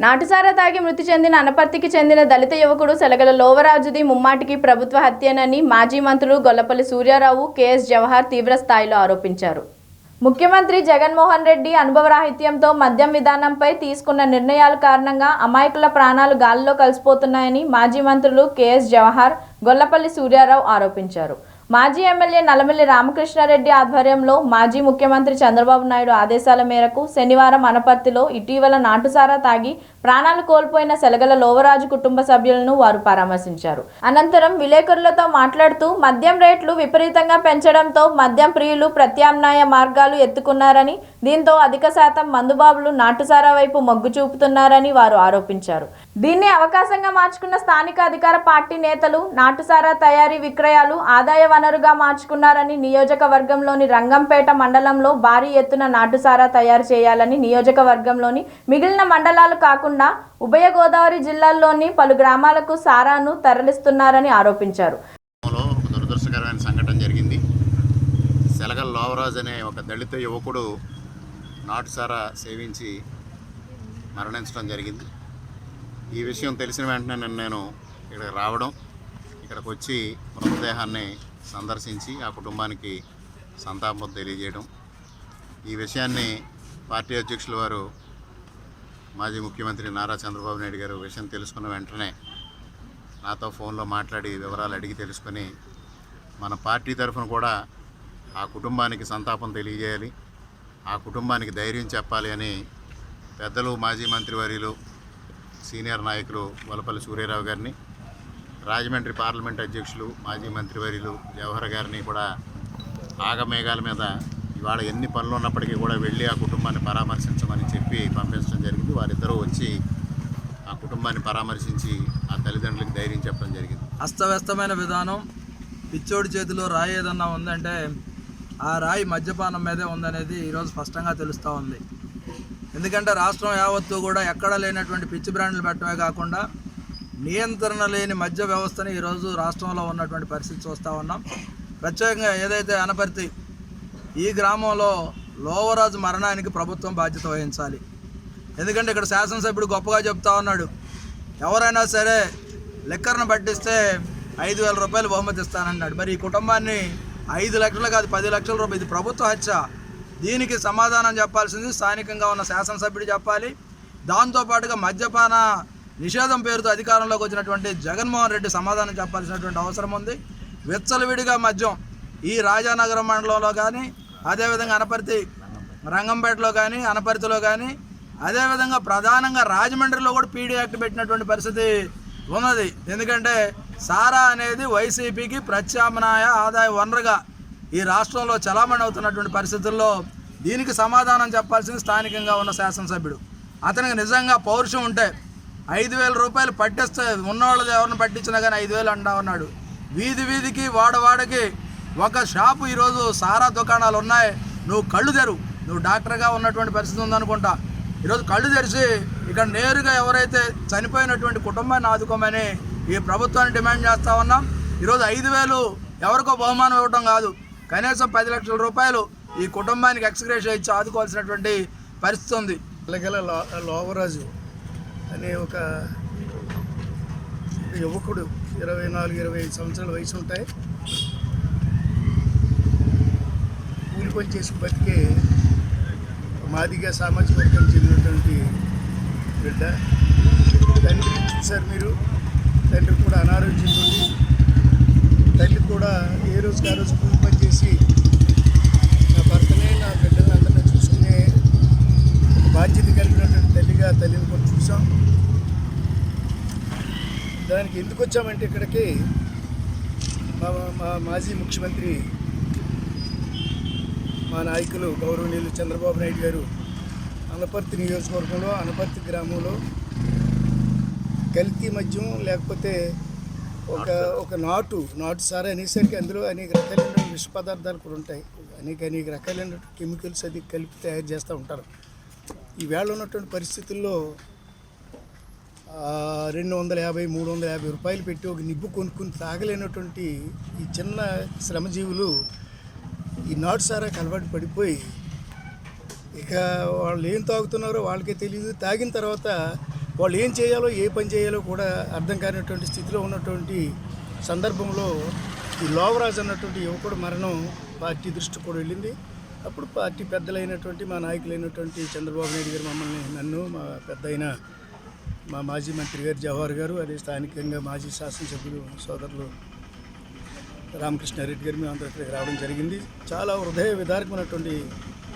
నాటుసారా తాగి మృతి చెందిన అనపర్తికి చెందిన దళిత యువకుడు సెలగల లోవరాజుది ముమ్మాటికి ప్రభుత్వ హత్యేనని మాజీ మంత్రులు గొల్లపల్లి సూర్యారావు కెఎస్ జవహర్ తీవ్ర స్థాయిలో ఆరోపించారు. ముఖ్యమంత్రి జగన్మోహన్ రెడ్డి అనుభవరాహిత్యంతో మద్యం విధానంపై తీసుకున్న నిర్ణయాల కారణంగా అమాయకుల ప్రాణాలు గాలిలో కలిసిపోతున్నాయని మాజీ మంత్రులు కెఎస్ జవహర్ గొల్లపల్లి సూర్యారావు ఆరోపించారు. మాజీ ఎమ్మెల్యే నల్లమిల్లి రామకృష్ణారెడ్డి ఆధ్వర్యంలో మాజీ ముఖ్యమంత్రి చంద్రబాబు నాయుడు ఆదేశాల మేరకు శనివారం అనపర్తిలో ఇటీవల నాటుసారా తాగి ప్రాణాలు కోల్పోయిన సెలగల లోవరాజు కుటుంబ సభ్యులను వారు పరామర్శించారు. అనంతరం విలేకరులతో మాట్లాడుతూ మద్యం రేట్లు విపరీతంగా పెంచడంతో మద్యం ప్రియులు ప్రత్యామ్నాయ మార్గాలు ఎత్తుకున్నారని దీంతో అధిక శాతం మందుబాబులు నాటుసారా వైపు మొగ్గు చూపుతున్నారని వారు ఆరోపించారు. దీన్ని అవకాశంగా మార్చుకున్న స్థానిక అధికార పార్టీ నేతలు నాటుసారా తయారీ విక్రయాలు ఆదాయ వనరుగా మార్చుకున్నారని నియోజకవర్గంలోని రంగంపేట మండలంలో భారీ ఎత్తున నాటుసారా తయారు చేయాలని నియోజకవర్గంలోని మిగిలిన మండలాలు కాకుండా ఉభయ గోదావరి జిల్లాల్లోని పలు గ్రామాలకు సారాను తరలిస్తున్నారని ఆరోపించారు. దురదృష్టకరమైన సంఘటన జరిగింది. సెలగల్ లోవరాజ్ అనే ఒక దళిత యువకుడు నాటుసారా సేవించి మరణించడం జరిగింది. ఈ విషయం తెలిసిన వెంటనే నేను ఇక్కడికి రావడం ఇక్కడికి వచ్చి మృతదేహాన్ని సందర్శించి ఆ కుటుంబానికి సంతాపం తెలియజేయడం. ఈ విషయాన్ని పార్టీ అధ్యక్షుల వారు మాజీ ముఖ్యమంత్రి నారా చంద్రబాబు నాయుడు గారు విషయం తెలుసుకున్న వెంటనే నాతో ఫోన్లో మాట్లాడి వివరాలు అడిగి తెలుసుకొని మన పార్టీ తరఫున కూడా ఆ కుటుంబానికి సంతాపం తెలియజేయాలి. ఆ కుటుంబానికి ధైర్యం చెప్పాలి అని పెద్దలు మాజీ మంత్రివర్యులు సీనియర్ నాయకులు వలపల్లి సూర్యారావు గారిని రాజమండ్రి పార్లమెంట్ అధ్యక్షులు మాజీ మంత్రివర్యులు జవహర్ గారిని కూడా ఆగమేఘాల మీద ఇవాళ ఎన్ని పనులు ఉన్నప్పటికీ కూడా వెళ్ళి ఆ కుటుంబాన్ని పరామర్శించమని చెప్పి పంపించడం జరిగింది. వారిద్దరూ వచ్చి ఆ కుటుంబాన్ని పరామర్శించి ఆ తల్లిదండ్రులకు ధైర్యం చెప్పడం జరిగింది. అస్తవ్యస్తమైన విధానం. పిచ్చోడి చేతిలో రాయి ఏదన్నా ఉందంటే ఆ రాయి మద్యపానం మీదే ఉందనేది ఈరోజు స్పష్టంగా తెలుస్తూ ఉంది. ఎందుకంటే రాష్ట్రం యావత్తు కూడా ఎక్కడా లేనటువంటి పిచ్చి బ్రాండ్లు పెట్టడమే కాకుండా నియంత్రణ లేని మద్య వ్యవస్థని ఈరోజు రాష్ట్రంలో ఉన్నటువంటి పరిస్థితి చూస్తూ ఉన్నాం. ప్రత్యేకంగా ఏదైతే అనపర్తి ఈ గ్రామంలో లోవరాజు మరణానికి ప్రభుత్వం బాధ్యత వహించాలి. ఎందుకంటే ఇక్కడ శాసనసభ్యుడు గొప్పగా చెప్తా ఉన్నాడు ఎవరైనా సరే లెక్కర్ను పట్టిస్తే ఐదు వేల రూపాయలు బహుమతి ఇస్తానన్నాడు. మరి ఈ కుటుంబాన్ని ఐదు లక్షలు కాదు పది లక్షల రూపాయలు ఇది ప్రభుత్వ హత్య. దీనికి సమాధానం చెప్పాల్సింది స్థానికంగా ఉన్న శాసనసభ్యుడు చెప్పాలి. దాంతోపాటుగా మద్యపాన నిషేధం పేరుతో అధికారంలోకి వచ్చినటువంటి జగన్మోహన్ రెడ్డి సమాధానం చెప్పాల్సినటువంటి అవసరం ఉంది. విచ్చలవిడిగా మద్యం ఈ రాజానగరం మండలంలో కానీ అదేవిధంగా అనపర్తి రంగంపేటలో కానీ అనపర్తిలో కానీ అదేవిధంగా ప్రధానంగా రాజమండ్రిలో కూడా పీడీ యాక్ట్ పెట్టినటువంటి పరిస్థితి ఉన్నది. ఎందుకంటే సారా అనేది వైసీపీకి ప్రత్యామ్నాయ ఆదాయ వనరుగా ఈ రాష్ట్రంలో చలామణి అవుతున్నటువంటి పరిస్థితుల్లో దీనికి సమాధానం చెప్పాల్సింది స్థానికంగా ఉన్న శాసనసభ్యుడు. అతనికి నిజంగా పౌరుషం ఉంటే ఐదు వేల రూపాయలు పట్టిస్తే ఉన్నవాళ్ళది ఎవరిని పట్టించినా కానీ ఐదు వేలు అంటా ఉన్నాడు. వీధి వీధికి వాడవాడకి ఒక షాపు ఈరోజు సారా దుకాణాలు ఉన్నాయి. నువ్వు కళ్ళు తెరు. నువ్వు డాక్టర్గా ఉన్నటువంటి పరిస్థితి ఉందనుకుంటా. ఈరోజు కళ్ళు తెరిచి ఇక్కడ నేరుగా ఎవరైతే చనిపోయినటువంటి కుటుంబాన్ని ఆదుకోమని ఈ ప్రభుత్వాన్ని డిమాండ్ చేస్తా ఉన్నాం. ఈరోజు ఐదు వేలు ఎవరికో బహుమానం ఇవ్వటం కాదు. కనీసం పది లక్షల రూపాయలు ఈ కుటుంబానికి ఎక్స్గ్రేషన్ ఇచ్చి ఆదుకోవాల్సినటువంటి పరిస్థితి ఉంది. లోవరాజు అనే ఒక యువకుడు ఇరవై నాలుగు ఇరవై ఐదు సంవత్సరాల వయసు ఉంటాయి. కూలి పని చేసి బతికే మాదిగా సామాజిక వర్గానికి చెందినటువంటి బిడ్డ. తండ్రి సార్ మీరు. తండ్రి కూడా అనారోగ్యం ఉంది. తల్లి కూడా ఏ రోజుకి ఆ రోజు కూలి పని చేసి బాధ్యత కలిగినటువంటి తల్లిగా తల్లిని కూడా చూసాం దానికి ఎందుకు వచ్చామంటే ఇక్కడికి మా మా మాజీ ముఖ్యమంత్రి మా నాయకులు గౌరవనీయులు చంద్రబాబు నాయుడు గారు అనపర్తి నియోజకవర్గంలో అనపర్తి గ్రామంలో కల్తీ మద్యం లేకపోతే ఒక ఒక నాటు నాటు సారా అనేసరికి అందులో అనేక రకాలైన విష పదార్థాలు కూడా ఉంటాయి. అనేక అనేక రకాలైన కెమికల్స్ అది కలిపి తయారు చేస్తూ ఉంటారు. ఈవేళ ఉన్నటువంటి పరిస్థితుల్లో రెండు వందల యాభై మూడు వందల యాభై రూపాయలు పెట్టి ఒక నిబ్బు కొనుక్కుని తాగలేనటువంటి ఈ చిన్న శ్రమజీవులు ఈ నాటు సారా అలవాటు పడిపోయి ఇక వాళ్ళు ఏం తాగుతున్నారో వాళ్ళకే తెలియదు తాగిన తర్వాత వాళ్ళు ఏం చేయాలో ఏ పని చేయాలో కూడా అర్థం కానిటువంటి స్థితిలో ఉన్నటువంటి సందర్భంలో ఈ లోవరాజ్ అన్నటువంటి యువకుడు మరణం పార్టీ దృష్టి కూడా వెళ్ళింది. అప్పుడు పార్టీ పెద్దలైనటువంటి మా నాయకులైనటువంటి చంద్రబాబు నాయుడు గారు మమ్మల్ని నన్ను మా పెద్దయిన మా మాజీ మంత్రి గారు జవహర్ గారు అదే స్థానికంగా మాజీ శాసనసభ్యులు సోదరులు రామకృష్ణారెడ్డి గారు మేము అందరూ ఇక్కడికి రావడం జరిగింది. చాలా హృదయ విదారకమైనటువంటి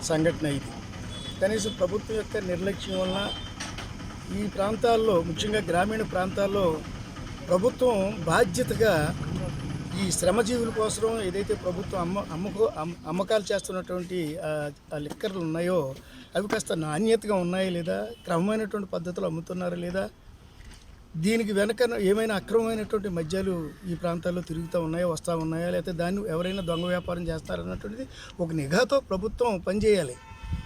సంఘటన ఇది. కనీసం ప్రభుత్వం యొక్క నిర్లక్ష్యం వలన ఈ ప్రాంతాల్లో ముఖ్యంగా గ్రామీణ ప్రాంతాల్లో ప్రభుత్వం బాధ్యతగా ఈ శ్రమజీవుల కోసం ఏదైతే ప్రభుత్వం అమ్మ అమ్మకు అమ్మకాలు చేస్తున్నటువంటి ఆ- లిక్కర్లు ఉన్నాయో అవి కాస్త నాణ్యతగా ఉన్నాయా లేదా? క్రమమైనటువంటి పద్ధతిలో అమ్ముతున్నారా లేదా? దీనికి వెనక ఏమైనా అక్రమమైనటువంటి మద్యాలు ఈ ప్రాంతాల్లో తిరుగుతూ ఉన్నాయా వస్తూ ఉన్నాయా? లేకపోతే దాన్ని ఎవరైనా దొంగ వ్యాపారం చేస్తారన్నటువంటిది ఒక నిఘాతో ప్రభుత్వం పనిచేయాలి.